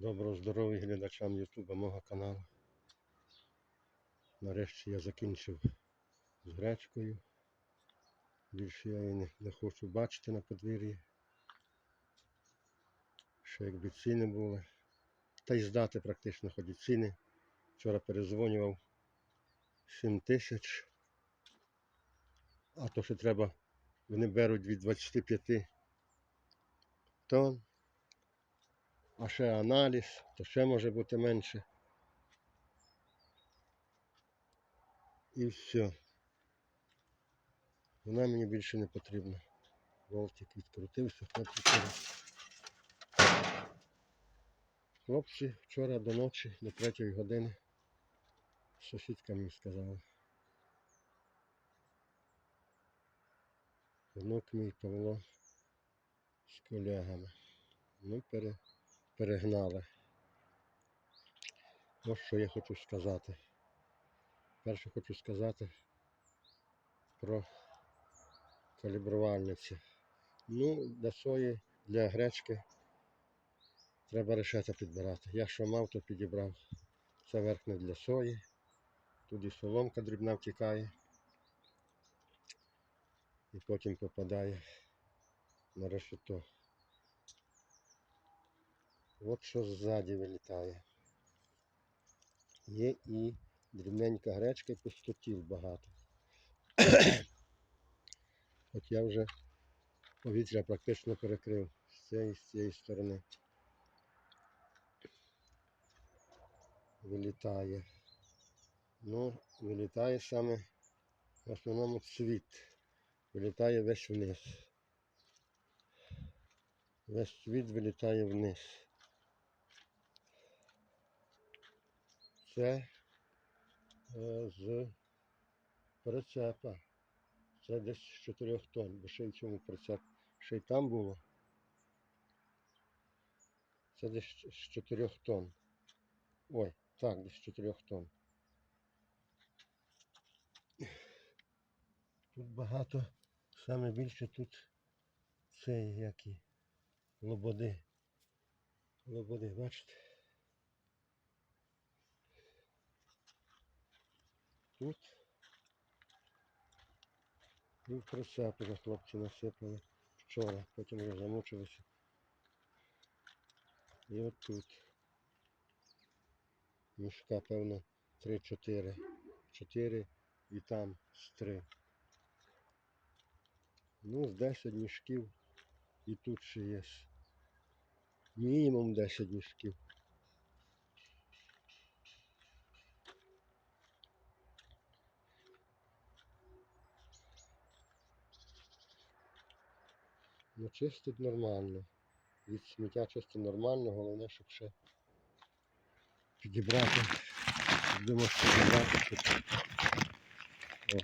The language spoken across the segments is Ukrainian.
Доброго здоров'я глядачам Ютуба мого каналу. Нарешті я закінчив з гречкою. Більше я її не, не хочу бачити на подвір'ї. Ще якби ціни були. Та й здати практично хоч і ціни. Вчора перезвонював 7 тисяч. А то ще треба, вони беруть від 25 тонн. А ще аналіз, то ще може бути менше. І все. Вона мені більше не потрібна. Волтик відкрутився, хлопці вчора. Хлопці вчора до ночі, до третьої години. Сусідка мені сказала. Внук мій Павло з колегами. Ну, пере, перегнали. Ось що я хочу сказати. Перше хочу сказати про калібрувальниці. Ну, для сої, для гречки треба решета підбирати. Я що мав, то підібрав. Це верхне для сої. Тут і соломка дрібна втікає. І потім попадає на решето. От що ззаді вилітає. Є і дрібненька гречка і пустотів багато. От я вже повітря практично перекрив з цієї з цієї сторони. Вилітає. Ну, вилітає саме в основному цвіт. Вилітає весь вниз. Весь цвіт вилітає вниз. Це е, з прицепа. Це десь з 4 тонн, бо ще й цьому прицеп. Ще й там було. Це десь з 4 тонн. Ой, так, десь з 4 тонн. Тут багато, саме більше тут цей які лободи. Лободи, бачите? Тут і в вже хлопці насипали вчора, потім вже замучилися. І от тут. Мішка, певно, 3-4. 4 і там з 3. Ну, з 10 мішків і тут ще є. Мінімум 10 мішків. Ну, чистить нормально. Від сміття чистить нормально, головне, щоб ще підібрати. Що підібрати, щоб... О,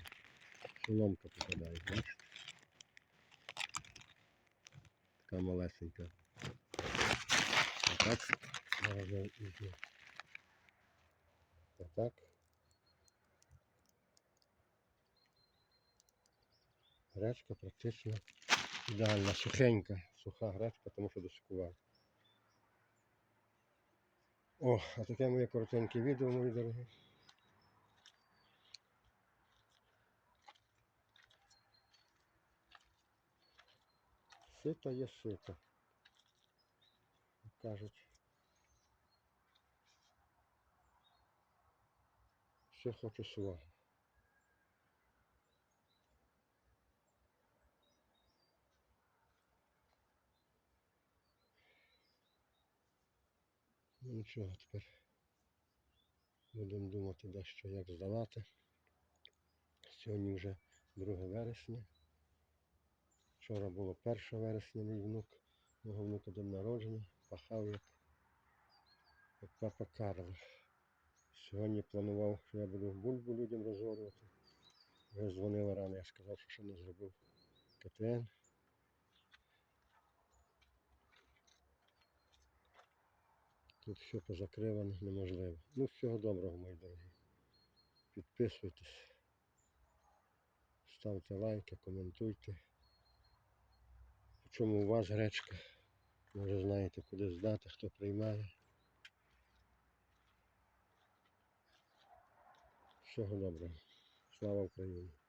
соломка попадає, бачиш? Така малесенька. Отак. Зараз я візьму. Отак. Гречка практично ідеальна, сухенька, суха гречка, тому що досикував. О, а таке моє коротеньке відео, мої дорогі. Сито є сито. Кажуть. Все хочу свого. Ну нічого, тепер будемо думати дещо як здавати. Сьогодні вже 2 вересня. Вчора було 1 вересня мій внук, мого внука день народження, пахав як, папа Карл. Сьогодні планував, що я буду бульбу людям розорювати. Вже дзвонила рано, я сказав, що ще не зробив КТН. Тут все позакриване, неможливо. Ну, всього доброго, мої дорогі. Підписуйтесь, ставте лайки, коментуйте. В чому у вас гречка? Може знаєте куди здати, хто приймає. Всього доброго. Слава Україні!